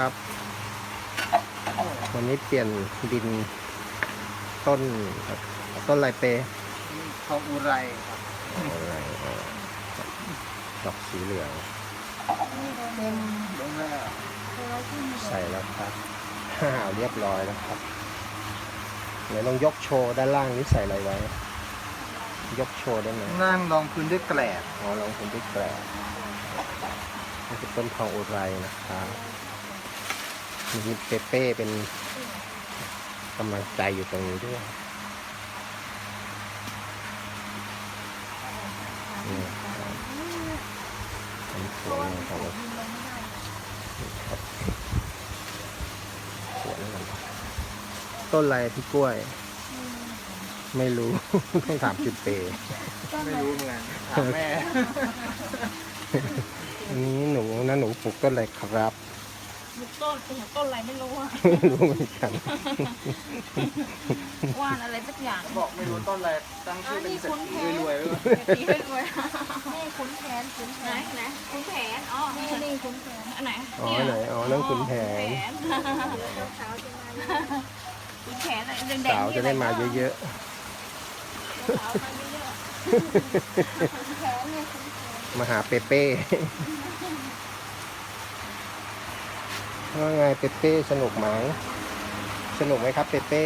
ครับ วันนี้เปลี่ยนดินต้นครับต้นอะไรเปทองอุไรครับอะไรอ๋อดอกสีเหลืองเต็มลงแล้วใส่แล้วครับห้าวเรียบร้อยแล้วครับเดี๋ยวลองยกโชว์ด้านล่างนี้ใส่อะไรไว้ ยกโชว์ได้ไหมนั่งรองพื้นด้วยแกลบอ๋อลองคุณด้วยแกลบนี่คือต้นทองอุไรนะครับ มีเปเป้เป็นกำลังใจอยู่ตรงนี้ด้วยนี่ครับเป็นสวนของครับสวนอะไรต้นอะไรพี่กล้วย ไม่รู้ ต้องถามจุดเปย์ไม่รู้เหมือนกันถามแม่อันนี้หนูนะหนูปลูกต้นอะไรครับ ลูกต้นปลูกต้นอะไรไม่รู้อะไม่รู้เหมือนกัน ว่านอะไรสักอย่างบอกไม่รู้ต้นอะไรตั้งชื่อเป็นเศรษฐีรวยๆไว้ก่อนตีให้รวยนี่ขุนแผนขุนแผไหนนไหนคุณแผนอ๋อนี่นี่ขุนแผนอันไหนอ๋อไหนอ๋อนั่นขุนแผนสาวจะมาคุณแผนอะไรแดงๆสาวจะได้มาเยอะสาวมาเยอะขุนแผนเนี่ยขุนแผนๆ มาหาเปเป้ ว่าไงเปเป้สนุกไหมสนุกไหมครับเปเป้